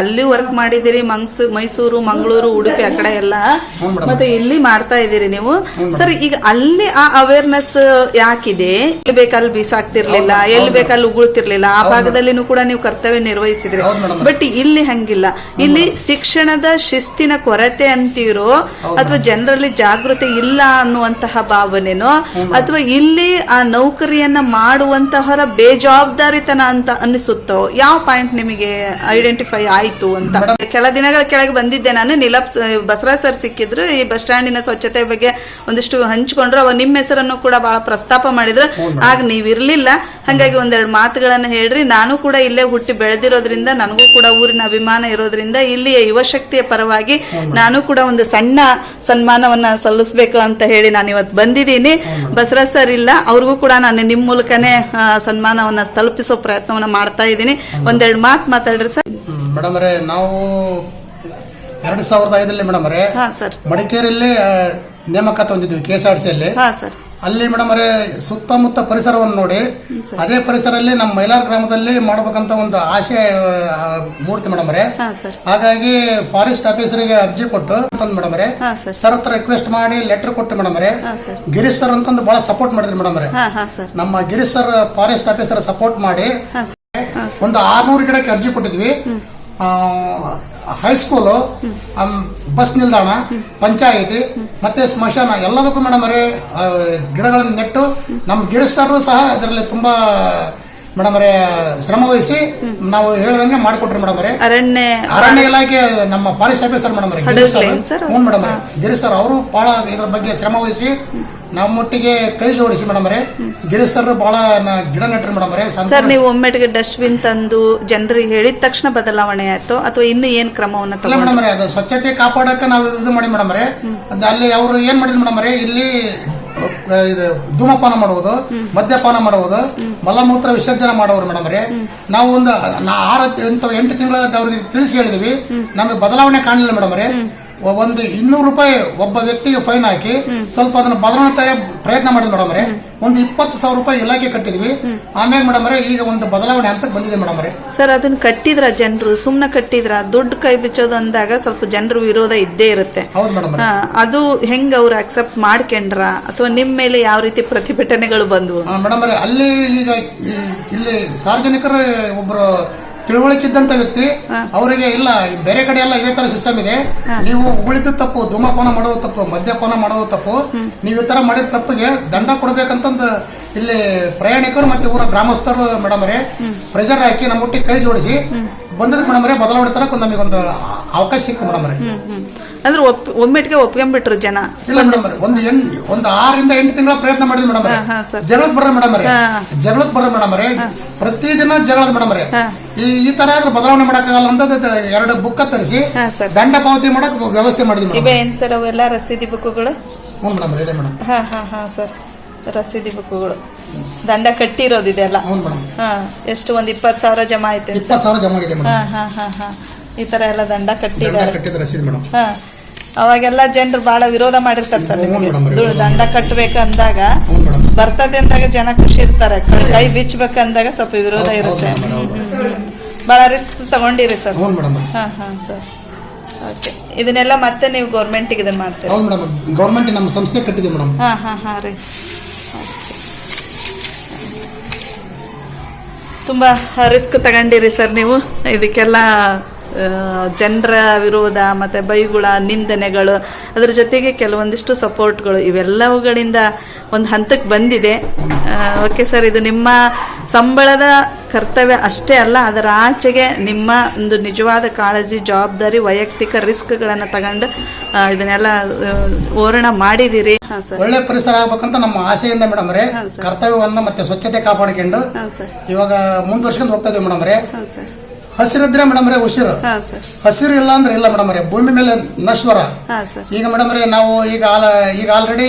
ಅಲ್ಲಿ ವರ್ಕ್ ಮಾಡಿದಿರಿ ಮಂಗ್ಸ್ ಮೈಸೂರು ಮಂಗಳೂರು ಉಡುಪಿ ಆ ಕಡೆ ಎಲ್ಲ. ಮತ್ತೆ ಇಲ್ಲಿ ಮಾಡ್ತಾ ಇದ್ದೀರಿ ನೀವು. ಸರ್ ಈಗ ಅಲ್ಲಿ ಆ ಅವೇರ್ನೆಸ್ ಯಾಕಿದೆ? ಎಲ್ಲಿ ಬೇಕಲ್ಲಿ ಬೀಸಾಕ್ತಿರ್ಲಿಲ್ಲ ಎಲ್ಲಿ. ಬೇಕಲ್ಲಿ ಉಗುಳ್ತಿರ್ಲಿಲ್ಲ ಆ ಭಾಗದಲ್ಲಿನೂ ಕೂಡ ನೀವು ಕರ್ತವ್ಯ ನಿರ್ವಹಿಸಿದ್ರಿ. ಬಟ್ ಇಲ್ಲಿ ಹಂಗಿಲ್ಲ. ಇಲ್ಲಿ ಶಿಕ್ಷಣದ ಶಿಸ್ತಿನ ಕೊರತೆ ಅಂತೀರೋ ಅಥವಾ ಜನರಲ್ಲಿ ಜಾಗೃತಿ ಇಲ್ಲ ಅನ್ನುವಂತಹ ಭಾವನೆನೋ ಅಥವಾ ಇಲ್ಲಿ ಆ ನೌಕರಿಯನ್ನ ಮಾಡುವಂತಹ ಬೇಜವಾಬ್ದಾರಿತನ ಅಂತ ಅನಿಸುತ್ತೋ ಯಾವ ಪಾಯಿಂಟ್ ನಿಮಗೆ ಐಡೆಂಟಿಫೈ ಆಯ್ತು ಅಂತ. ಕೆಲ ದಿನಗಳ ಕೆಳಗೆ ಬಂದಿದ್ದೆ ನಾನು. ನಿಲಪ್ ಬಸರಾ ಸರ್ ಸಿಕ್ಕಿದ್ರು. ಈ ಬಸ್ ಸ್ಟ್ಯಾಂಡಿನ ಸ್ವಚ್ಛತೆ ಬಗ್ಗೆ ಒಂದಿಷ್ಟು ಹಂಚ್ಕೊಂಡ್ರು. ಅವ ನಿಮ್ಮ ಹೆಸರನ್ನು ಕೂಡ ಬಹಳ ಪ್ರಸ್ತಾಪ ಮಾಡಿದ್ರು. ಆಗ ನೀವು ಇರ್ಲಿಲ್ಲ. ಹಾಗಾಗಿ ಒಂದೆರಡು ಮಾತುಗಳನ್ನ ಹೇಳ್ರಿ. ನಾನು ಕೂಡ ಇಲ್ಲೇ ಹುಟ್ಟಿ ಬೆಳೆದಿರೋದ್ರಿಂದ, ನನಗೂ ಕೂಡ ಊರಿನ ಅಭಿಮಾನ ಇರೋದ್ರಿಂದ, ಇಲ್ಲಿಯ ಯುವಶಕ್ತಿಯ ಪರವಾಗಿ ನಾನು ಕೂಡ ಒಂದು ಸಣ್ಣ ಸನ್ಮಾನವನ್ನ ಸಲ್ಲಿಸಬೇಕು ಅಂತ ಹೇಳಿ ನಾನು ಇವತ್ತು ಬಂದಿದ್ದೀನಿ. ಬಸರಾ ಸರ್ ಇಲ್ಲ. ಅವ್ರಿಗೂ ಕೂಡ ನಾನು ನಿಮ್ಮ ಮೂಲಕನೇ ಸನ್ಮಾನವನ್ನ ತಲುಪಿಸೋ ಪ್ರಯತ್ನವನ್ನ ಮಾಡ್ತಾ ಇದ್ದೀನಿ. ಒಂದೆರಡು ಮಾತು ಮಾತಾಡ್ರಿ ಸರ್. ಮೇಡಮ್ ಅವರೇ ನಾವು ಎರಡು ಸಾವಿರದ ಐದರಲ್ಲಿ ಮೇಡಮ್ ಹಾ ಸರ್. ಮಡಿಕೇರಿಯಲ್ಲಿ ನೇಮಕ ನೇಮಕಾತಿ ಹೊಂದಿದ್ವಿ ಕೆ ಎಸ್ ಆರ್ ಸಿ ಅಲ್ಲಿ ಹಾ ಸರ್. ಅಲ್ಲಿ ಮೇಡಮ್ ಅವರೇ ಸುತ್ತಮುತ್ತ ಪರಿಸರವನ್ನು ನೋಡಿ ಅದೇ ಪರಿಸರದಲ್ಲಿ ನಮ್ಮ ಮೈಲಾರ್ ಗ್ರಾಮದಲ್ಲಿ ಮಾಡಬೇಕಂತ ಒಂದು ಆಶೆ ಮೂರ್ತಿ ಮೂಡ್ತಿ ಮೇಡಮ್ ಹಾ ಸರ್. ಹಾಗಾಗಿ ಫಾರೆಸ್ಟ್ ಆಫೀಸರಿಗೆ ಅರ್ಜಿ ಕೊಟ್ಟು ಮೇಡಮ್ ಹಾ ಸರ್. ಸರ್ ಹತ್ರ ರಿಕ್ವೆಸ್ಟ್ ಮಾಡಿ ಲೆಟರ್ ಕೊಟ್ಟು ಮೇಡಮ್ ಹಾ ಸರ್. ಗಿರೀಶ್ ಸರ್ ಅಂತಂದು ಬಹಳ ಸಪೋರ್ಟ್ ಮಾಡಿದ್ರಿ ಮೇಡಮ್ ರೇ ಹಾ ಹಾ ಸರ್. ನಮ್ಮ Girish sir forest officer support ಮಾಡಿ ಹಾ ಸರ್. ಒಂದು ಆರ್ನೂರು ಗಿಡಕ್ಕೆ ಅರ್ಜಿ ಕೊಟ್ಟಿದ್ವಿ. ಹೈಸ್ಕೂಲು ಬಸ್ ನಿಲ್ದಾಣ, ಪಂಚಾಯಿತಿ, ಮತ್ತೆ ಸ್ಮಶಾನ, ಎಲ್ಲದಕ್ಕೂ ಮೇಡಮ್ ಅವರೇ ಗಿಡಗಳನ್ನು ನೆಟ್ಟು ನಮ್ಮ ಗಿರೀಶ್ ಸಹ ಇದರಲ್ಲಿ ತುಂಬಾ ಮೇಡಮ್ ಅವರೇ ಶ್ರಮ ವಹಿಸಿ ನಾವು ಹೇಳಿದಂಗೆ ಮಾಡಿಕೊಟ್ರಿ ಮೇಡಮ್ ಅವರೇ. ಅರಣ್ಯ ಅರಣ್ಯ ಇಲಾಖೆ ನಮ್ಮ ಫಾರೆಸ್ಟ್ ಆಫೀಸರ್ ಮೇಡಮ್ ಅವರೇ ಗಿರೀಶ್ ಸರ್? ಹ್ಞೂ ಮೇಡಮ್ ಗಿರೀಶ್ ಸರ್ ಅವರು ಬಹಳ ಇದ್ರ ಬಗ್ಗೆ ಶ್ರಮ ವಹಿಸಿ ನಮ್ಮೊಟ್ಟಿಗೆ ಕೈ ಜೋಡಿಸಿ ಮೇಡಮ್ ಅವರೇ. ಗಿರೀಶ್ ಸರ್ ಬಹಳ ಗಿಡ ನೆಟ್ರಿ ಮೇಡಮ್ ಅವರೇ. ಸರ್ ನೀವು ಒಮ್ಮೆಟಿಗೆ ಡಸ್ಟ್ಬಿನ್ ತಂದು ಜನರಿಗೆ ಹೇಳಿದ ತಕ್ಷಣ ಬದಲಾವಣೆ ಆಯ್ತು ಅಥವಾ ಇನ್ನು ಏನ್ ಕ್ರಮವನ್ನ ತಗೊಂಡು ಮೇಡಮ್ ಅದು ಸ್ವಚ್ಛತೆ ಕಾಪಾಡಕ್ಕೆ ನಾವು ಇದು ಮಾಡಿ ಮೇಡಮ್ ಅವರೇ. ಅಲ್ಲಿ ಅವರು ಏನ್ ಮಾಡಿದ್ರು ಮೇಡಮ್ ಅವರೇ ಇಲ್ಲಿ ಇದು ಧೂಮಪಾನ ಮಾಡುವುದು, ಮದ್ಯಪಾನ ಮಾಡುವುದು, ಮಲಮೂತ್ರ ವಿಸರ್ಜನೆ ಮಾಡೋರು ಮೇಡಮ್ ನಾವು ಒಂದು ಆರು ಎಂಟು ಎಂಟು ತಿಂಗಳ ಅವ್ರಿಗೆ ತಿಳಿಸಿ ಹೇಳಿದ್ವಿ. ನಮಗೆ ಬದಲಾವಣೆ ಕಾಣಲಿಲ್ಲ ಮೇಡಮ್ ಒಂದು ಇನ್ನೂರು ರೂಪಾಯಿ ಒಬ್ಬ ವ್ಯಕ್ತಿಗೆ ಫೈನ್ ಹಾಕಿ ಸ್ವಲ್ಪ ಅದನ್ನ ಬದಲಾವಣೆ ಪ್ರಯತ್ನ ಮಾಡಿದ್ವಿ ಮೇಡಮ್ ಒಂದು ಇಪ್ಪತ್ತು ಸಾವಿರ ರೂಪಾಯಿ ಇಲಾಖೆ ಕಟ್ಟಿದ್ವಿ. ಆಮೇಲೆ ಮೇಡಮ್ ಈಗ ಒಂದು ಬದಲಾವಣೆ ಅಂತ ಬಂದಿದೆ ಮೇಡಮ್ ಸರ್ ಅದನ್ನ ಕಟ್ಟಿದ್ರ ಜನರು? ಸುಮ್ನೆ ಕಟ್ಟಿದ್ರ? ದುಡ್ಡು ಕೈ ಬಿಚ್ಚೋದು ಅಂದಾಗ ಸ್ವಲ್ಪ ಜನರು ವಿರೋಧ ಇದ್ದೇ ಇರುತ್ತೆ. ಹೌದು ಮೇಡಮ್ ಅದು ಹೆಂಗ್ ಅವ್ರು ಅಕ್ಸೆಪ್ಟ್ ಮಾಡ್ಕೊಂಡ್ರ? ಅಥವಾ ನಿಮ್ ಮೇಲೆ ಯಾವ ರೀತಿ ಪ್ರತಿಭಟನೆಗಳು ಬಂದ್ವು? ಮೇಡಮ್ ಅಲ್ಲಿ ಈಗ ಇಲ್ಲಿ ಸಾರ್ವಜನಿಕರು ಒಬ್ರು ತಿಳುವಳಿಕೆ ಇದ್ದಂತ ವ್ಯಕ್ತಿ ಅವರಿಗೆ ಇಲ್ಲ ಬೇರೆ ಕಡೆ ಎಲ್ಲ ಇದೇ ತರ ಸಿಸ್ಟಮ್ ಇದೆ. ನೀವು ಉಳಿದ ತಪ್ಪು ಧೂಮಪಾನ ಮಾಡೋದು ತಪ್ಪು ಮದ್ಯಪಾನ ಮಾಡೋದು ತಪ್ಪು ನೀವು ಈ ತರ ಮಾಡಿದ ತಪ್ಪಿಗೆ ದಂಡ ಕೊಡ್ಬೇಕಂತಂದ ಇಲ್ಲಿ ಪ್ರಯಾಣಿಕರು ಮತ್ತೆ ಊರ ಗ್ರಾಮಸ್ಥರು ಮೇಡಮ್ ಅವರೇ ಪ್ರೆಷರ್ ಹಾಕಿ ನಮ್ಮ ಒಟ್ಟಿಗೆ ಕೈ ಜೋಡಿಸಿ ಬಂದದಕ್ಕೆ ಮೇಡಮ್ ರೀ ಬದಲಾವಣೆ ತರಕ್ಕೆ ನಮಗೊಂದು ಅವಕಾಶ ಸಿಕ್ತು ಮೇಡಮ್ ರೀ ಅಂದ್ರೆ ಒಪ್ ಒಮ್ಮೆಟ್ಗೆ ಒಪ್ಕೊಂಡ್ಬಿಟ್ರು ಜನ. ಇಲ್ಲ ಮೇಡಮ್ ಒಂದು ಎಂಟು ಒಂದು ಆರರಿಂದ ಎಂಟು ತಿಂಗಳ ಪ್ರಯತ್ನ ಮಾಡಿದ್ವಿ ಮೇಡಮ್ ಹಾ, ಸರ್. ಜಗಳಕ್ ಬರ್ರಿ ಮೇಡಮ್ ರೀ ಜಗಳಕ್ ಬರ್ರಿ ಮೇಡಮ್ ಪ್ರತಿದಿನ ಜಗಳದ ಮೇಡಮ್ ಈ ಈ ತರ ಆದ್ರೆ ಬದಲಾವಣೆ ಮಾಡಕ್ಕಾಗಲ್ಲ ಅಂತ ಎರಡು ಬುಕ್ ತರಿಸಿ ಹಾ, ಸರ್. ದಂಡ ಪಾವತಿ ಮಾಡಕ್ ವ್ಯವಸ್ಥೆ ಮಾಡಿದ್ವಿ ಮೇಡಮ್ ಇವೆ ಏನ್ ಸರ್ ಅವೆಲ್ಲ ರಸೀದಿ ಬುಕ್ಗಳು ಹ್ಞೂ ಮೇಡಮ್ ಇದೆ ಮೇಡಮ್. ಹಾ ಹಾ ಹಾ ಸರ್. ರಸೀದಿ ಬುಕ್ಕುಗಳು. ದಂಡ ಕಟ್ಟಿರೋದಿದೆಲ್ಲ. ಹೌದು ಮೇಡಮ್. ಹಾ ಎಷ್ಟು ಒಂದ್ ಇಪ್ಪತ್ತು ಸಾವಿರ ಜಮಾ ಆಯ್ತು ಇಪ್ಪತ್ತು ಸಾವಿರ ಜಮಾ ಆಗಿದೆ ಹಾ ಮೇಡಮ್. ಹಾ ಹಾ ಹಾ ಈ ತರ ಎಲ್ಲ ದಂಡ ದಂಡ ಕಟ್ಟಿದ್ದಾರೆ ಕಟ್ಟಿದ ರಸೀದ್ ಮೇಡಮ್. ಹಾ ಅವಾಗೆಲ್ಲ ಜನರು ಬಹಳ ವಿರೋಧ ಮಾಡಿರ್ತಾರೆ ಸರ್ ಹ್ಞೂ ನಿಮಗೆ. ಮೇಡಮ್, ದುಡ್ಡು ದಂಡ ಕಟ್ಟಬೇಕು ಅಂದಾಗ ಹ್ಞೂ ಮೇಡಮ್. ಬರ್ತದೆ ಅಂದಾಗ ಜನ ಖುಷಿ ಇರ್ತಾರೆ. ಕೈ ಬಿಚ್ಚಬೇಕಂದಾಗ ಸ್ವಲ್ಪ ವಿರೋಧ ಇರುತ್ತೆ. ಬಹಳ ರಿಸ್ಕ್ ತಗೊಂಡಿರಿ ಸರ್. ಹ್ಞೂ ಮೇಡಮ್. ಹಾ ಹಾ ಸರ್. ಓಕೆ. ಇದನ್ನೆಲ್ಲ ಮತ್ತೆ ನೀವು ಗೌರ್ಮೆಂಟಿಗೆ ಇದನ್ನ ಮಾಡ್ತೀರಿ? ಹೌದು ಮೇಡಮ್. ಗೌರ್ಮೆಂಟ್ ನಮ್ಮ ಸಂಸ್ಥೆ ಕಟ್ಟಿದೆ ಮೇಡಮ್. ಹಾ ಹಾ ಹಾ ರೀ. ತುಂಬ ರಿಸ್ಕ್ ತಗೊಂಡಿರಿ ಸರ್ ನೀವು. ಇದಕ್ಕೆಲ್ಲ ಜನರ ವಿರೋಧ ಮತ್ತು ಬೈಗುಳ ನಿಂದನೆಗಳು, ಅದರ ಜೊತೆಗೆ ಕೆಲವೊಂದಿಷ್ಟು ಸಪೋರ್ಟ್ಗಳು ಇವೆಲ್ಲವುಗಳಿಂದ ಒಂದು ಹಂತಕ್ಕೆ ಬಂದಿದೆ. ಓಕೆ ಸರ್ ಇದು ನಿಮ್ಮ ಸಂಬಳದ ಕರ್ತವ್ಯ ಅಷ್ಟೇ ಅಲ್ಲ ಅದರ ಆಚೆಗೆ ನಿಮ್ಮ ಒಂದು ನಿಜವಾದ ಕಾಳಜಿ ಜವಾಬ್ದಾರಿ ವೈಯಕ್ತಿಕ ರಿಸ್ಕ್ಗಳನ್ನು ತಗೊಂಡು ಇದನ್ನೆಲ್ಲ ಓರಣ ಮಾಡಿದಿರಿ. ಸರ್. ಒಳ್ಳೆ ಪರಿಸರ ಆಗ್ಬೇಕಂತ ನಮ್ಮ ಆಸೆಯಿಂದ ಮೇಡಮ್ ರೇ. ಕರ್ತವ್ಯವನ್ನು ಮತ್ತೆ ಸ್ವಚ್ಛತೆ ಕಾಪಾಡಿಕೊಂಡು. ಇವಾಗ ಮುಂದುವರ್ಸ್ಕೊಂಡು ಹೋಗ್ತಾ ಇದೀವಿ ಮೇಡಮ್ ರೇ. ಹಸಿರಿದ್ರೆ ಮೇಡಮ್ ರೇ ಉಸಿರು. ಹಾಂ ಸರ್. ಹಸಿರು ಇಲ್ಲ ಅಂದ್ರೆ ಇಲ್ಲ ಮೇಡಮ್ ರೇ ಭೂಮಿ ಮೇಲೆ ನಶ್ವರ. ಹಾ ಸರ್. ಈಗ ಮೇಡಮ್ ರೇ ನಾವು ಈಗ ಆಲ- ಈಗ ಆಲ್ರೆಡಿ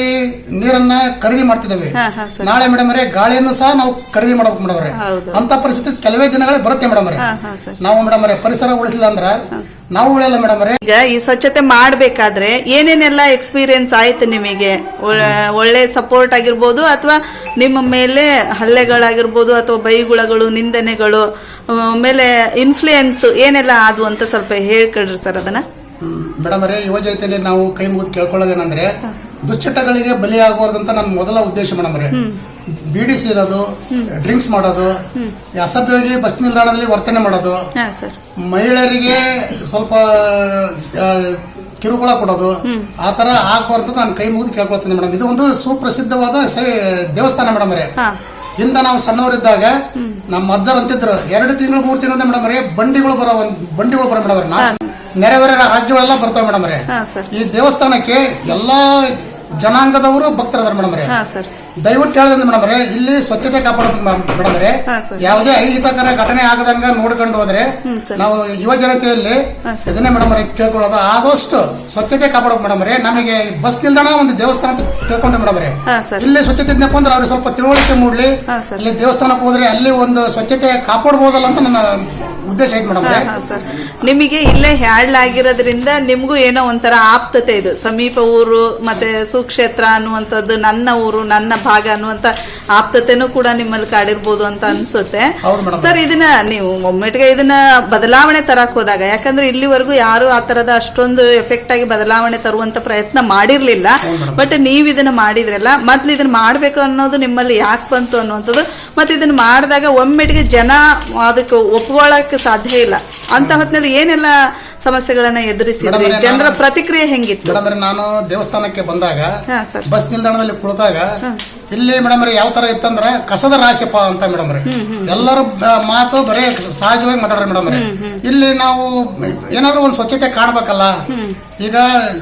ನೀರನ್ನ ಖರೀದಿ ಮಾಡ್ತಿದ್ದೇವೆ. ಹಾಂ ಹಾಂ ಸರ್. ನಾಳೆ ಮೇಡಮ್ ರೇ ಗಾಳಿಯನ್ನು ಸಹ ನಾವು ಖರೀದಿ ಮಾಡಬೇಕು ಮೇಡಮ್ ರೇ. ಹೌದು. ಅಂತ ಪರಿಸ್ಥಿತಿ ಕೆಲವೇ ದಿನಗಳೇ ಬರುತ್ತೆ ಮೇಡಮ್ ರೇ. ಹಾ ಹಾಂ ಸರ್. ನಾವು ಮೇಡಮ್ ರೇ ಪರಿಸರ ಉಳಿಸಿಲ್ಲ ಅಂದ್ರ ನಾವು ಉಳಿಯಲ್ಲ ಮೇಡಮ್ ರೇ. ಈಗ ಈ ಸ್ವಚ್ಛತೆ ಮಾಡ್ಬೇಕಾದ್ರೆ ಏನೇನೆಲ್ಲ ಎಕ್ಸ್ಪೀರಿಯನ್ಸ್ ಆಯ್ತು ನಿಮಗೆ? ಒಳ್ಳೆ- ಒಳ್ಳೆ ಸಪೋರ್ಟ್ ಆಗಿರ್ಬೋದು ಅಥವಾ ನಿಮ್ಮ ಮೇಲೆ ಹಲ್ಲೆಗಳಾಗಿರ್ಬೋದು ಅಥವಾ ಬೈಗುಳಗಳು ನಿಂದನೆಗಳು ಆಮೇಲೆ ಇನ್ ಇನ್ಫ್ಲೂಯೆನ್ಸ್ ಏನೆಲ್ಲ ಆದವು ಅಂತ ಸ್ವಲ್ಪ ಹೇಳ್ಕೊಳ್ರಿ ಸರ್ ಅದನ್ನ. ಮೇಡಮ್ ಅವರೇ ಯುವ ಜನತೆಯಲ್ಲಿ ನಾವು ಕೈ ಮುಗಿದು ಕೇಳ್ಕೊಳ್ಳೋದೇನಂದ್ರೆ ದುಶ್ಚಟಗಳಿಗೆ ಬಲಿಯಾಗಬಾರ್ದಂತ ನನ್ನ ಮೊದಲ ಉದ್ದೇಶ ಮೇಡಮ್ ಅವರೇ. ಬಿಡಿ ಸೇದೋದು ಡ್ರಿಂಕ್ಸ್ ಮಾಡೋದು ಅಸಭ್ಯವಾಗಿ ಬಸ್ ನಿಲ್ದಾಣದಲ್ಲಿ ವರ್ತನೆ ಮಾಡೋದು ಮಹಿಳೆಯರಿಗೆ ಸ್ವಲ್ಪ ಕಿರುಕುಳ ಕೊಡೋದು ಆ ತರ ಆಗ್ಬಾರ್ದು ನಾನು ಕೈ ಮುಗಿದು ಕೇಳ್ಕೊಳ್ತೀನಿ ಮೇಡಮ್. ಇದು ಒಂದು ಸುಪ್ರಸಿದ್ಧವಾದ ದೇವಸ್ಥಾನ ಮೇಡಮ್ ಅವರೇ. ಹಿಂದ ನಾವು ಸಣ್ಣವರಿದ್ದಾಗ ನಮ್ಮ ಅಜ್ಜರ್ ಅಂತಿದ್ರು ಎರಡು ತಿಂಗಳು ಮೂರು ತಿಂಗಳು ಮೇಡಮ್ ಅವರೇ ಬಂಡಿಗಳು ಬರೋ ಒಂದ್ ಬಂಡಿಗಳು ಬರೋ ಮೇಡಮ್ ಅವ್ರೆ. ನೆರೆ ಬೇರೆ ರಾಜ್ಯಗಳೆಲ್ಲ ಬರ್ತಾವೆ ಮೇಡಮ್ ಅವರೇ ಈ ದೇವಸ್ಥಾನಕ್ಕೆ ಎಲ್ಲಾ ಜನಾಂಗದವರು ಭಕ್ತರದಾರ ಮೇಡಮ್ ಹಾ ಸರ್ ದಯವಿಟ್ಟು ಹೇಳಿದ್ರೆ ಮೇಡಮ್ ಅವರೇ ಇಲ್ಲಿ ಸ್ವಚ್ಛತೆ ಕಾಪಾಡಬೇಕು ಮೇಡಮ್ ಹಾ, ಸರ್. ಯಾವುದೇ ಅಹಿತಕರ ಘಟನೆ ಆಗದಂಗ ನೋಡ್ಕೊಂಡು ಹೋದ್ರೆ ಹ್ಮ್, ಸರ್. ನಾವು ಯುವ ಜನತೆಯಲ್ಲಿ ಹಾ, ಸರ್. ಇದನ್ನೇ ಮೇಡಮ್ ರೀ ಕೇಳ್ಕೊಳ್ಳೋದು ಆದಷ್ಟು ಸ್ವಚ್ಛತೆ ಕಾಪಾಡಬೇಕು ಮೇಡಮ್ ಅವರೇ ನಮಗೆ ಬಸ್ ನಿಲ್ದಾಣ ಒಂದು ದೇವಸ್ಥಾನ ಅಂತ ತಿಳ್ಕೊಂಡೆ ಮೇಡಮ್ ಹಾ ಸರ್ ಇಲ್ಲಿ ಸ್ವಚ್ಛತೆ ಇದ್ನಪ್ಪ ಅಂದ್ರೆ ಅವ್ರಿಗೆ ಸ್ವಲ್ಪ ತಿಳುವಳಿಕೆ ಮೂಡ್ಲಿ ಹಾ, ಸರ್. ಇಲ್ಲಿ ದೇವಸ್ಥಾನಕ್ಕೆ ಹೋದ್ರೆ ಅಲ್ಲಿ ಒಂದು ಸ್ವಚ್ಛತೆ ಕಾಪಾಡಬಹುದಲ್ಲ ಅಂತ ನನ್ನ ಉದ್ದೇಶ ಐತೆ ಮೇಡಮ್ ನಿಮಗೆ ಇಲ್ಲೇ ಹ್ಯಾಡ್ಲಾಗಿರೋದ್ರಿಂದ ನಿಮಗೂ ಏನೋ ಒಂಥರ ಆಪ್ತತೆ ಇದು. ಸಮೀಪ ಊರು ಮತ್ತೆ ಸುಕ್ಷೇತ್ರ ಅನ್ನುವಂಥದ್ದು ನನ್ನ ಊರು ನನ್ನ ಭಾಗ ಅನ್ನುವಂತ ಆಪ್ತತೆನೂ ಕೂಡ ನಿಮ್ಮಲ್ಲಿ ಕಾಡಿರ್ಬೋದು ಅಂತ ಅನ್ಸುತ್ತೆ. ಸರ್ ಇದನ್ನ ನೀವು ಒಮ್ಮೆಟ್ಗೆ ಇದನ್ನ ಬದಲಾವಣೆ ತರಕ್ ಹೋದಾಗ ಯಾಕಂದ್ರೆ ಇಲ್ಲಿವರೆಗೂ ಯಾರು ಆ ತರದ ಅಷ್ಟೊಂದು ಎಫೆಕ್ಟ್ ಆಗಿ ಬದಲಾವಣೆ ತರುವಂತ ಪ್ರಯತ್ನ ಮಾಡಿರ್ಲಿಲ್ಲ. ಬಟ್ ನೀವು ಇದನ್ನ ಮಾಡಿದ್ರಲ್ಲ ಮೊದ್ಲು ಇದನ್ನ ಮಾಡ್ಬೇಕು ಅನ್ನೋದು ನಿಮ್ಮಲ್ಲಿ ಯಾಕೆ ಬಂತು ಅನ್ನುವಂಥದ್ದು ಮತ್ತೆ ಇದನ್ನ ಮಾಡಿದಾಗ ಒಮ್ಮೆಟ್ಗೆ ಜನ ಅದಕ್ಕೆ ಒಪ್ಕೊಳ್ಳಕ್ಕೆ ಸಾಧ್ಯ ಇಲ್ಲ. ಅಂತ ಹೊತ್ತಿನಲ್ಲಿ ಏನೆಲ್ಲ ಸಮಸ್ಯೆಗಳನ್ನ ಎದುರಿಸಿದ್ರೆ? ಜನರ ಪ್ರತಿಕ್ರಿಯೆ ಹೆಂಗಿತ್ತು? ಮೇಡಮ್ ಅವರೇ ನಾನು ದೇವಸ್ಥಾನಕ್ಕೆ ಬಂದಾಗ ಹಾ ಸರ್. ಬಸ್ ನಿಲ್ದಾಣದಲ್ಲಿ ಕುಳಿತಾಗ ಇಲ್ಲಿ ಮೇಡಮ್ ಅವ್ರೆ ಯಾವ ತರ ಇತ್ತಂದ್ರೆ ಕಸದ ರಾಶಿಪ ಅಂತ ಮೇಡಮ್ ಅವ್ರೆ ಎಲ್ಲರೂ ಬ- ಮಾತು ಬರೀ ಸಹಜವಾಗಿ ಮಾತಾಡ್ರಿ ಮೇಡಮ್ ಅವ್ರೆ ಇಲ್ಲಿ ನಾವು ಏನಾದ್ರು ಒಂದು ಸ್ವಚ್ಛತೆ ಕಾಣ್ಬೇಕಲ್ಲ? ಈಗ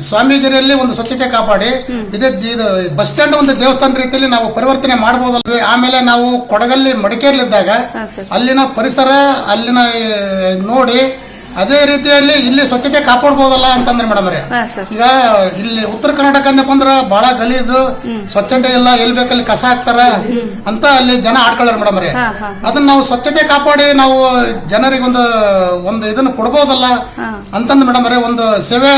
ಸ್ವಾಮೀಜಿಯಲ್ಲಿ ಒಂದು ಸ್ವಚ್ಛತೆ ಕಾಪಾಡಿ ಇದೇ ಇದು ಬಸ್ ಸ್ಟ್ಯಾಂಡ್ ಒಂದು ದೇವಸ್ಥಾನ ರೀತಿಯಲ್ಲಿ ನಾವು ಪರಿವರ್ತನೆ ಮಾಡ್ಬೋದಲ್ವೇ? ಆಮೇಲೆ ನಾವು ಕೊಡಗಲ್ಲಿ ಮಡಿಕೇರಿಲಿದ್ದಾಗ ಹಾ ಸರ್. ಅಲ್ಲಿನ ಪರಿಸರ ಅಲ್ಲಿನ ಈ, ನೋಡಿ ಅದೇ ರೀತಿಯಲ್ಲಿ ಇಲ್ಲಿ ಸ್ವಚ್ಛತೆ ಕಾಪಾಡ್ಬೋದಲ್ಲ ಅಂತಂದ್ರೆ ಮೇಡಮ್ ಅವ್ರೆ. ಈಗ ಇಲ್ಲಿ ಉತ್ತರ ಕರ್ನಾಟಕ ಅಂದಪ್ಪ ಅಂದ್ರ ಬಹಳ ಗಲೀಜು ಸ್ವಚ್ಛತೆ ಇಲ್ಲ ಎಲ್ಲಿ ಬೇಕಲ್ಲಿ ಕಸ ಹಾಕ್ತಾರ ಅಂತ ಅಲ್ಲಿ ಜನ ಆಡ್ಕೊಳ್ಳಾರ ಮೇಡಮ್ ಹಾ. ಅದನ್ನ ನಾವು ಸ್ವಚ್ಛತೆ ಕಾಪಾಡಿ ನಾವು ಜನರಿಗೆ ಒಂದು ಒಂದು ಇದನ್ನ ಕೊಡ್ಬೋದಲ್ಲ ಅಂತಂದು ಮೇಡಮ್ ರೀ ಒಂದು ಸೇವೆ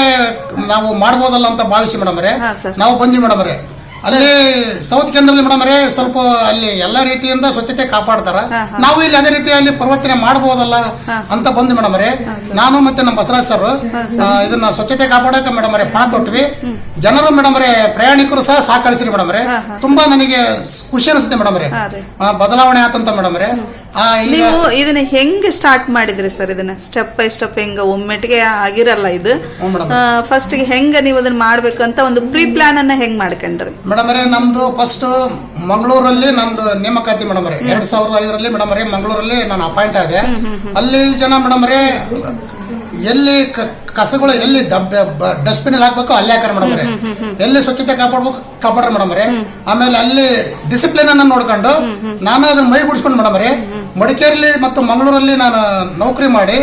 ನಾವು ಮಾಡ್ಬೋದಲ್ಲ ಅಂತ ಭಾವಿಸಿ ಮೇಡಮ್ ರೀ ನಾವು ಬಂದ್ವಿ ಮೇಡಮ್ ಅವರೇ. ಅಲ್ಲಿ ಸೌತ್ ಕೇಂದ್ರದಲ್ಲಿ ಮೇಡಮ್ ರೀ ಸ್ವಲ್ಪ ಅಲ್ಲಿ ಎಲ್ಲ ರೀತಿಯಿಂದ ಸ್ವಚ್ಛತೆ ಕಾಪಾಡ್ತಾರ. ನಾವು ಇಲ್ಲಿ ಅದೇ ರೀತಿಯಲ್ಲಿ ಪರಿವರ್ತನೆ ಮಾಡಬಹುದಲ್ಲ ಅಂತ ಬಂದು ಮೇಡಮ್ ರೀ ನಾನು ಮತ್ತೆ ನಮ್ಮ ಬಸವರಾಜ್ ಸರ್ ಇದನ್ನ ಸ್ವಚ್ಛತೆ ಕಾಪಾಡಕ್ಕೆ ಮೇಡಮ್ ಅವರೇ ಪಣ ತೊಟ್ವಿ ಜನರು ಮೇಡಮ್ ಅವರೇ ಪ್ರಯಾಣಿಕರು ಸಹ ಸಹಕರಿಸಿರಿ ಮೇಡಮ್ ಹಾ. ತುಂಬಾ ನನಗೆ ಖುಷಿ ಅನಿಸುತ್ತೆ ಮೇಡಮ್ ರೀ. ಆ, ಬದಲಾವಣೆ ಆತಂತ ಮೇಡಮ್ ಈಗ ನೀವು ಇದನ್ನ ಹೆಂಗೆ ಸ್ಟಾರ್ಟ್ ಮಾಡಿದ್ರಿ ಸರ್ ಇದನ್ನ? ಸ್ಟೆಪ್ ಬೈ ಸ್ಟೆಪ್ ಹೆಂಗ ಒಮ್ಮೆಟ್ಟಿಗೆ ಆಗಿರಲ್ಲ ಇದು? ಫಸ್ಟ್ ಹೆಂಗ ನೀವು ಅದನ್ನ ಮಾಡ್ಬೇಕಂತ ಒಂದು ಪ್ರೀ ಪ್ಲಾನ್ ಅನ್ನ ಹೆಂಗ್ ಮಾಡ್ಕೊಂಡ್ರಿ? ಮೇಡಮ್ ರೇ ನಮ್ದು ಫಸ್ಟ್ ಮಂಗಳೂರಲ್ಲಿ ನಮ್ದು ನೇಮಕಾತಿ ಮೇಡಮ್ ರೇ ಎರಡ್ ಸಾವಿರದ ಐದರಲ್ಲಿ ಮೇಡಮ್ ರೇ ಮಂಗಳೂರಲ್ಲಿ ನಾನು ಅಪಾಯಿಂಟ್ ಆದೆ. ಅಲ್ಲಿ ಜನ ಮೇಡಮ್ ರೇ ಎಲ್ಲಿ ಕ- ಕಸಗಳು ಎಲ್ಲಿ ಡಸ್ಟ್ಬಿನ್ ಅಲ್ಲಿ ಹಾಕ್ಬೇಕು ಅಲ್ಲೇ ಹಾಕಾರ ಎಲ್ಲಿ ಸ್ವಚ್ಛತೆ ಕಾಪಾಡ್ಬೇಕು ಕಾಪಾಡ್ರಿ ಮೇಡಮ್ ಅವರೇ ಆಮೇಲೆ ಅಲ್ಲಿ ಡಿಸಿಪ್ಲಿನ್ ಅನ್ನ ನೋಡ್ಕೊಂಡು ನಾನು ಅದನ್ನ ಮೈ ಗುಡಿಸ್ಕೊಂಡು ಮೇಡಮ್ ಅವರೇ ಮಡಿಕೇರಿಲಿ ಮತ್ತು ಮಂಗಳೂರಲ್ಲಿ ನಾನು ನೌಕರಿ ಮಾಡಿ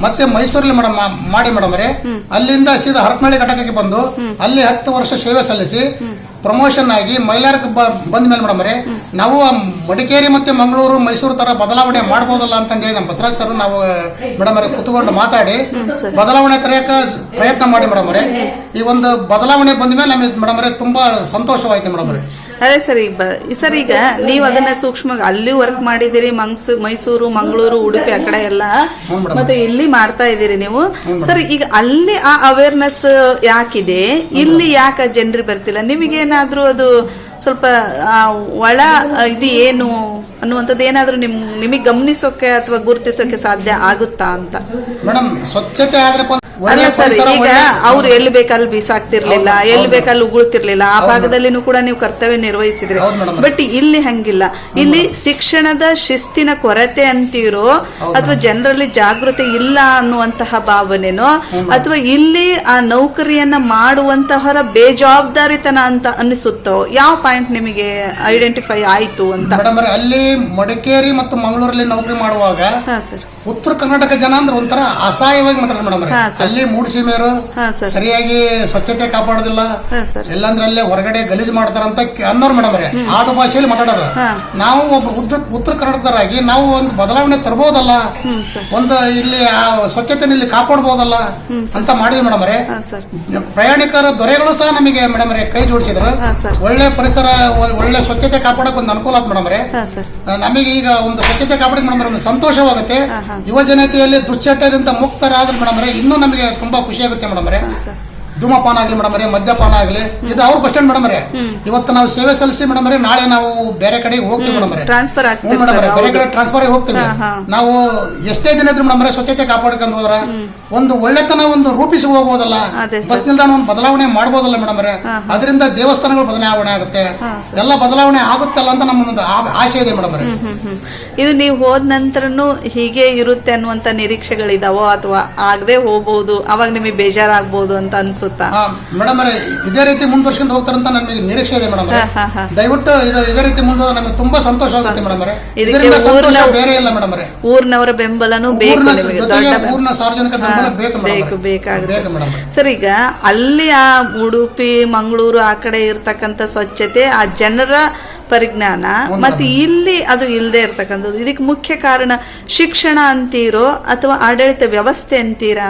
ಮತ್ತೆ ಮೈಸೂರಲ್ಲಿ ಮೇಡಮ್ ಮಾಡಿ ಮೇಡಮ್ ಅವರೇ ಅಲ್ಲಿಂದ ಸೀದಾ ಹರಪನಹಳ್ಳಿ ಘಟಕಕ್ಕೆ ಬಂದು ಅಲ್ಲಿ ಹತ್ತು ವರ್ಷ ಸೇವೆ ಸಲ್ಲಿಸಿ ಪ್ರಮೋಷನ್ ಆಗಿ ಮೈಲಾರಕ್ಕೆ ಬಂದ ಮೇಲೆ ಮೇಡಮ್ ಅವರೇ, ನಾವು ಮಡಿಕೇರಿ ಮತ್ತೆ ಮಂಗಳೂರು, ಮೈಸೂರು ತರ ಬದಲಾವಣೆ ಮಾಡ್ಬೋದಲ್ಲ ಅಂತಂದೇಳಿ ನಮ್ಮ ಬಸವರಾಜ್ ಸರ್ ನಾವು, ಮೇಡಮ್ ಅವರೇ ಕುತ್ಕೊಂಡು ಮಾತಾಡಿ ಬದಲಾವಣೆ ತರೆಯಕ ಪ್ರಯತ್ನ ಮಾಡಿ ಮೇಡಮ್ ಅವರೇ. ಈ ಒಂದು ಬದಲಾವಣೆ ಬಂದ ಮೇಲೆ ನಮಗೆ ಮೇಡಮ್ ಅವರೇ ತುಂಬಾ ಸಂತೋಷವಾಯ್ತು ಮೇಡಮ್ ಅವರೇ. ಅದೇ ಸರ್ ಈಗ ಬ- ಸರ್ ಈಗ ನೀವು ಅದನ್ನ ಸೂಕ್ಷ್ಮ ಅಲ್ಲಿ ವರ್ಕ್ ಮಾಡಿದಿರಿ ಮಂಗ್ಸು ಮೈಸೂರು ಮಂಗಳೂರು ಉಡುಪಿ ಆ ಕಡೆ ಎಲ್ಲ. ಮತ್ತೆ ಇಲ್ಲಿ ಮಾಡ್ತಾ ಇದ್ದೀರಿ ನೀವು. ಸರ್ ಈಗ ಅಲ್ಲಿ ಆ ಅವೇರ್ನೆಸ್ ಯಾಕಿದೆ? ಇಲ್ಲಿ ಯಾಕೆ ಜನರು ಬರ್ತಿಲ್ಲ? ನಿಮಗೇನಾದ್ರೂ ಅದು ಸ್ವಲ್ಪ ಒಳ ಇದು ಏನು ಅನ್ನುವಂಥದ್ದು ಏನಾದರೂ ನಿಮ್ ನಿಮಗೆ ಗಮನಿಸೋಕೆ ಅಥವಾ ಗುರುತಿಸೋಕೆ ಸಾಧ್ಯ ಆಗುತ್ತಾ ಅಂತ? ಮೇಡಮ್ ಸ್ವಚ್ಛತೆ ಆದ್ರೆ ಅಲ್ಲ ಸರ್ ಈಗ ಅವ್ರು ಎಲ್ಲಿ ಬೇಕಲ್ಲಿ ಬಿಸಾಕ್ತಿರ್ಲಿಲ್ಲ ಎಲ್ಲಿ. ಬೇಕಲ್ಲಿ ಉಗುಳ್ತಿರ್ಲಿಲ್ಲ ಆ. ಭಾಗದಲ್ಲಿನೂ ಕೂಡ ನೀವು ಕರ್ತವ್ಯ ನಿರ್ವಹಿಸಿದ್ರಿ. ಬಟ್ ಇಲ್ಲಿ ಹಂಗಿಲ್ಲ. ಇಲ್ಲಿ ಶಿಕ್ಷಣದ ಶಿಸ್ತಿನ ಕೊರತೆ ಅಂತೀರೋ ಅಥವಾ ಜನರಲ್ಲಿ ಜಾಗೃತಿ ಇಲ್ಲ ಅನ್ನುವಂತಹ ಭಾವನೆನೋ ಅಥವಾ ಇಲ್ಲಿ ಆ ನೌಕರಿಯನ್ನ ಮಾಡುವಂತಹರ ಬೇಜವಾಬ್ದಾರಿತನ ಅಂತ ಅನ್ನಿಸುತ್ತೋ? ಯಾವ ಪಾಯಿಂಟ್ ನಿಮಗೆ ಐಡೆಂಟಿಫೈ ಆಯ್ತು ಅಂತ? ಅಲ್ಲಿ ಮಡಿಕೇರಿ ಮತ್ತು ಮಂಗಳೂರಲ್ಲಿ ನೌಕರಿ ಮಾಡುವಾಗ ಹಾ ಸರ್. ಉತ್ತರ ಕರ್ನಾಟಕ ಜನ ಅಂದ್ರೆ ಒಂಥರ ಅಸಹಾಯವಾಗಿ ಮಾತಾಡ್ತಾರೆ ಮೇಡಮ್. ಅಲ್ಲಿ ಮೂಡ್ಸೀಮೆಯರು ಹಾ, ಸರಿಯಾಗಿ ಸ್ವಚ್ಛತೆ ಕಾಪಾಡೋದಿಲ್ಲ ಎಲ್ಲಾಂದ್ರೆ ಅಲ್ಲೇ ಹೊರಗಡೆ ಗಲೀಜು ಮಾಡ್ತಾರಂತ ಅಂತ ಅನ್ನೋರು ಮೇಡಮ್ ರೀ ಆಡು ಭಾಷೆಯಲ್ಲಿ ಮಾತಾಡೋರು. ನಾವು ಒಬ್ಬ ಉತ್ತರ ಉತ್ತರ ಕನ್ನಡದವರಾಗಿ ನಾವು ಒಂದು ಬದಲಾವಣೆ ತರಬಹುದಲ್ಲ ಒಂದು ಇಲ್ಲಿ ಆ ಸ್ವಚ್ಛತೆ ಇಲ್ಲಿ ಕಾಪಾಡಬಹುದಲ್ಲ ಅಂತ ಮಾಡಿದ್ವಿ ಮೇಡಮ್ ರೀ ಪ್ರಯಾಣಿಕರ ದೊರೆಗಳು ಸಹ ನಮಗೆ ಮೇಡಮ್ ರೀ ಕೈ ಜೋಡಿಸಿದ್ರು. ಒಳ್ಳೆ ಪರಿಸರ ಒಳ್ಳೆ ಸ್ವಚ್ಛತೆ ಕಾಪಾಡಕ್ ಒಂದು ಅನುಕೂಲ ಆಯ್ತು ಮೇಡಮ್ ರೀ ನಮಗೆ ಈಗ ಒಂದು ಸ್ವಚ್ಛತೆ ಕಾಪಾಡಿ ಮೇಡಮ್ ಒಂದು ಸಂತೋಷವಾಗುತ್ತೆ. ಯುವ ಜನತೆಯಲ್ಲಿ ದುಶ್ಚಟದಿಂದ ಮುಕ್ತರಾದ್ರೆ ಮೇಡಮ್ ಇನ್ನೂ ನಮಗೆ ತುಂಬಾ ಖುಷಿ ಆಗುತ್ತೆ ಮೇಡಮ್ ಸರ್. ಧೂಮಪಾನ ಆಗಲಿ ಮೇಡಮ್ ಮದ್ಯಪಾನ ಆಗಲಿ ಇದು ಅವ್ರ ಬಸ್ಟ್ಯಾಂಡ್ ಮೇಡಮ್ ಮೇಡಮ್ ಇವತ್ತು ನಾವು ಸೇವೆ ಸಲ್ಲಿಸಿ ಮೇಡಮ್ ನಾಳೆ ನಾವು ಬೇರೆ ಕಡೆ ಹೋಗ್ತೀವಿ ಮೇಡಮ್ ಟ್ರಾನ್ಸ್ಫರ್ ಮೇಡಮ್ ಬೇರೆ ಕಡೆ. ಟ್ರಾನ್ಸ್ಫರ್ ಹೋಗ್ತೀವಿ. ನಾವು ಎಷ್ಟೇ ದಿನ ಇದ್ರು ಮೇಡಮ್ ಸ್ವಚ್ಛತೆ ಕಾಪಾಡ್ಕೊಂಡು ಹೋದ್ರ ಒಂದು ಒಳ್ಳೆತನ ಒಂದು ರೂಪಿಸಿ ಹೋಗ್ಬೋದಲ್ಲ. ಬಸ್ ನಿಲ್ದಾಣ ಒಂದು ಬದಲಾವಣೆ ಮಾಡ್ಬೋದಲ್ಲ ಮೇಡಮ್ ಅದರಿಂದ ದೇವಸ್ಥಾನಗಳು ಬದಲಾವಣೆ ಆಗುತ್ತೆ. ಎಲ್ಲ ಬದಲಾವಣೆ ಆಗುತ್ತಲ್ಲ ಅಂತ ನಮ್ಮೊಂದು ಆಶೆ ಇದೆ ಮೇಡಮ್ ರೇ. ಇದು ನೀವು ಹೋದ ನಂತರನು ಹೀಗೆ ಇರುತ್ತೆ ಅನ್ನುವಂತ ನಿರೀಕ್ಷೆಗಳಿದಾವೋ ಅಥವಾ ಆಗದೆ ಹೋಗ್ಬೋದು ಅವಾಗ ನಿಮಗೆ ಬೇಜಾರಾಗ್ಬೋದು ಅಂತ ಅನ್ಸುತ್ತಾ? ಮೇಡಮ್ ಇದೇ ರೀತಿ ಮುಂದುವರ್ಸ್ಕೊಂಡು ಹೋಗ್ತಾರಂತ ನಮಗೆ ನಿರೀಕ್ಷೆ ಇದೆ ಮೇಡಮ್. ದಯವಿಟ್ಟು ಇದು ರೀತಿ ಮುಂದುವರೆ ನಮಗೆ ತುಂಬಾ ಸಂತೋಷ ಆಗುತ್ತೆ ಮೇಡಮ್ ರೇ ಇದರಿಂದ ಸಂತೋಷ ಬೇರೆ ಇಲ್ಲ ಮೇಡಮ್ ಊರ್ನವರ ಬೆಂಬಲನೂ ಬೇಕು ಊರ್ನ ಸಾರ್ವಜನಿಕ ಬೆಂಬಲ ಬೇಕು ಬೇಕು ಬೇಕಾಗುತ್ತೆ. ಸರ್ ಈಗ ಅಲ್ಲಿ ಆ ಉಡುಪಿ ಮಂಗಳೂರು ಆ ಕಡೆ ಇರ್ತಕ್ಕಂಥ ಸ್ವಚ್ಛತೆ ಆ ಜನರ ಪರಿಜ್ಞಾನ ಮತ್ತು ಮತ್ತೆ ಇಲ್ಲಿ ಅದು ಇಲ್ಲದೆ ಇರ್ತಕ್ಕಂಥದ್ದು. ಇದಕ್ಕೆ ಮುಖ್ಯ ಕಾರಣ ಶಿಕ್ಷಣ ಅಂತೀರೋ ಅಥವಾ ಆಡಳಿತ ವ್ಯವಸ್ಥೆ ಅಂತೀರಾ?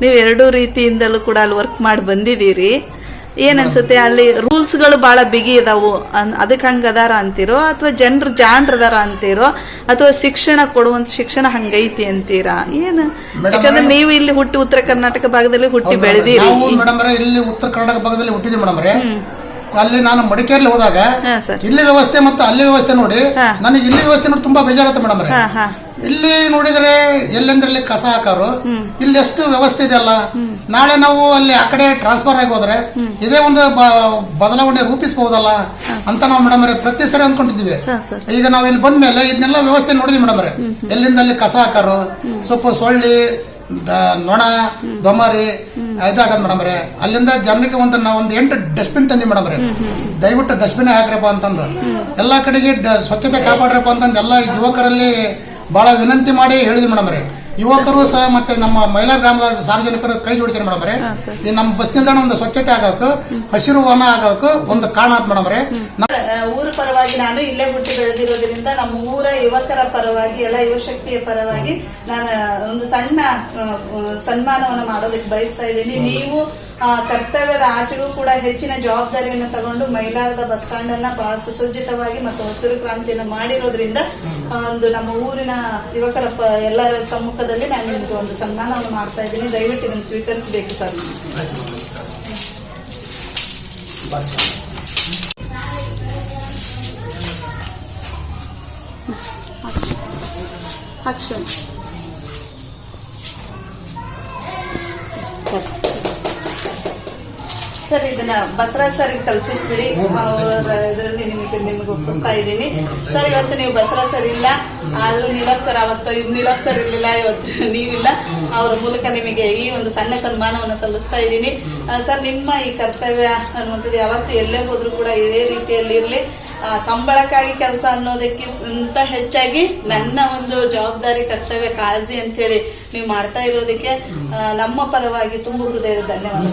ನೀವು ಎರಡೂ ರೀತಿಯಿಂದಲೂ ಕೂಡ ಅಲ್ಲಿ ವರ್ಕ್ ಮಾಡಿ ಬಂದಿದ್ದೀರಿ. ಏನ್ ಅನ್ಸುತ್ತೆ? ಅಲ್ಲಿ ರೂಲ್ಸ್ಗಳು ಬಹಳ ಬಿಗಿ ಇದಾವು. ಅದಕ್ಕೆ ಹಂಗ ಅದಾರ ಅಂತೀರೋ? ಅಥವಾ ಜನರು ಜಾಣ್ರದಾರ ಅಂತೀರೋ? ಅಥವಾ ಶಿಕ್ಷಣ ಕೊಡುವಂತ ಶಿಕ್ಷಣ ಹಂಗೈತಿ ಅಂತೀರಾ? ಏನು? ಯಾಕಂದ್ರೆ ನೀವು ಇಲ್ಲಿ ಹುಟ್ಟಿ ಉತ್ತರ ಕರ್ನಾಟಕ ಭಾಗದಲ್ಲಿ ಹುಟ್ಟಿ ಬೆಳೆದಿರಿ. ಇಲ್ಲಿ ಉತ್ತರ ಕರ್ನಾಟಕ ಭಾಗದಲ್ಲಿ ಹುಟ್ಟಿದ್ವಿ ಮೇಡಮ್ ಅಲ್ಲಿ ನಾನು ಮಡಿಕೇರಿ ಹೋದಾಗ ಇಲ್ಲಿ ವ್ಯವಸ್ಥೆ ಮತ್ತು ಅಲ್ಲಿ ವ್ಯವಸ್ಥೆ ನೋಡಿ. ನನಗೆ ಇಲ್ಲಿ ವ್ಯವಸ್ಥೆ ನೋಡಿ ತುಂಬಾ ಬೇಜಾರತ್ತೆ ಮೇಡಮ್ ಹಾ ಹಾ. ಇಲ್ಲಿ ನೋಡಿದ್ರೆ ಎಲ್ಲೆಂದ್ರಲ್ಲಿ ಕಸ ಹಾಕೋರು. ಇಲ್ಲಿ ಎಷ್ಟು ವ್ಯವಸ್ಥೆ ಇದೆ ಅಲ್ಲ. ನಾಳೆ ನಾವು ಅಲ್ಲಿ ಆ ಕಡೆ ಟ್ರಾನ್ಸ್ಫರ್ ಆಗಿ ಹೋದ್ರೆ ಇದೇ ಒಂದು ಬದಲಾವಣೆ ರೂಪಿಸಬಹುದಲ್ಲ ಅಂತ ನಾವು ಮೇಡಮ್ ಪ್ರತಿ ಸರಿ ಅನ್ಕೊಂಡಿದ್ವಿ ಈಗ ನಾವು ಇಲ್ಲಿ ಬಂದ ಮೇಲೆ ಇದನ್ನೆಲ್ಲ ವ್ಯವಸ್ಥೆ ನೋಡಿದ್ವಿ ಮೇಡಮ್ ಎಲ್ಲಿಂದ ಅಲ್ಲಿ ಕಸ ಹಾಕೋರು ಸ್ವಲ್ಪ ಸೊಳ್ಳಿ ನೊಣ ದೊಮರಿ ಇದಾಗದ್ ಮೇಡಮ್ ಅಲ್ಲಿಂದ ಜನರಿಗೆ ಒಂದು ನಾವು ಒಂದು ಎಂಟು ಡಸ್ಟ್ಬಿನ್ ತಂದಿ ಮೇಡಮ್ ದಯವಿಟ್ಟು ಡಸ್ಟ್ಬಿನ್ ಹಾಕ್ರಪ್ಪ ಅಂತಂದು. ಎಲ್ಲಾ ಕಡೆಗೆ ಸ್ವಚ್ಛತೆ ಕಾಪಾಡ್ರಪ್ಪ ಅಂತಂದು ಎಲ್ಲ ಯುವಕರಲ್ಲಿ ಬಹಳ ವಿನಂತಿ ಮಾಡಿ ಹೇಳಿದ್ವಿ ಮೇಡಮ್ ಯುವಕರು ಸಹ ಮತ್ತೆ ನಮ್ಮ ಮಹಿಳಾ ಗ್ರಾಮದ ಸಾರ್ವಜನಿಕರು ಕೈ ಜೋಡಿಸಿ ಮೇಡಮ್ ರೀ ಈ ನಮ್ಮ ಬಸ್ ನಿಲ್ದಾಣ ಒಂದು ಸ್ವಚ್ಛತೆ ಆಗೋಕೆ ಹಸಿರು ವನ ಆಗೋಕೆ ಒಂದು ಕಾರಣ ಆತ್ ಮೇಡಮ್ ಊರ ಪರವಾಗಿ ನಾನು ಇಲ್ಲೇ ಹುಟ್ಟಿ ಬೆಳೆದಿರೋದ್ರಿಂದ ನಮ್ಮ ಊರ ಯುವಕರ ಪರವಾಗಿ ಎಲ್ಲ ಯುವಶಕ್ತಿಯ ಪರವಾಗಿ ನಾನು ಒಂದು ಸಣ್ಣ ಸನ್ಮಾನವನ್ನು ಮಾಡೋದಕ್ಕೆ ಬಯಸ್ತಾ ಇದ್ದೀನಿ. ನೀವು ಕರ್ತವ್ಯದ ಆಚೆಗೂ ಕೂಡ ಹೆಚ್ಚಿನ ಜವಾಬ್ದಾರಿಯನ್ನು ತಗೊಂಡು ಮೈಲಾರದ ಬಸ್ ಸ್ಟ್ಯಾಂಡ್ ಅನ್ನ ಬಹಳ ಸುಸಜ್ಜಿತವಾಗಿ ಮತ್ತು ಹಸಿರು ಕ್ರಾಂತಿಯನ್ನು ಮಾಡಿರೋದ್ರಿಂದ ಒಂದು ನಮ್ಮ ಊರಿನ ಯುವಕರ ಎಲ್ಲರ ಸಮ್ಮುಖದಲ್ಲಿ ನಾನು ನಿಮಗೆ ಒಂದು ಸನ್ಮಾನವನ್ನು ಮಾಡ್ತಾ ಇದ್ದೀನಿ. ದಯವಿಟ್ಟು ಇದನ್ನು ಸ್ವೀಕರಿಸಬೇಕು ಸರ್. ಅಕ್ಷನ್ ಸರ್ ಇದನ್ನ ಬಸವರಾಜ್ ಸರ್ ತಲುಪಿಸ್ಬಿಡಿ. ಅವರ ಇದರಲ್ಲಿ ನಿಮಗೆ ನಿಮಗೆ ಒಪ್ಪಿಸ್ತಾ ಇದ್ದೀನಿ. ಸರ್ ಇವತ್ತು ನೀವು ಬಸವರಾಜ್ ಸರ್ ಇಲ್ಲ. ಆದ್ರೂ ನೀಲಪ್ ಸರ್ ಅವತ್ತು ನೀಲಪ್ ಸರ್ ಇರ್ಲಿಲ್ಲ ಇವತ್ತು ನೀವಿಲ್ಲ. ಅವರ ಮೂಲಕ ನಿಮಗೆ ಈ ಒಂದು ಸಣ್ಣ ಸನ್ಮಾನವನ್ನು ಸಲ್ಲಿಸ್ತಾ ಇದ್ದೀನಿ. ಸರ್ ನಿಮ್ಮ ಈ ಕರ್ತವ್ಯ ಅನ್ನುವಂಥದ್ದು ಯಾವತ್ತು ಎಲ್ಲೇ ಹೋದ್ರೂ ಕೂಡ ಇದೇ ರೀತಿಯಲ್ಲಿ ಇರಲಿ. ಸಂಬಳಕ್ಕಾಗಿ ಕೆಲಸ ಅನ್ನೋದಕ್ಕಿಂತ ಹೆಚ್ಚಾಗಿ ನನ್ನ ಒಂದು ಜವಾಬ್ದಾರಿ ಕರ್ತವ್ಯ ಕಾಳಜಿ ಅಂತೇಳಿ ನೀವು ಮಾಡ್ತಾ ಇರೋದಕ್ಕೆ ನಮ್ಮ ಪರವಾಗಿ ತುಂಬ ಹೃದಯದ ಧನ್ಯವಾದ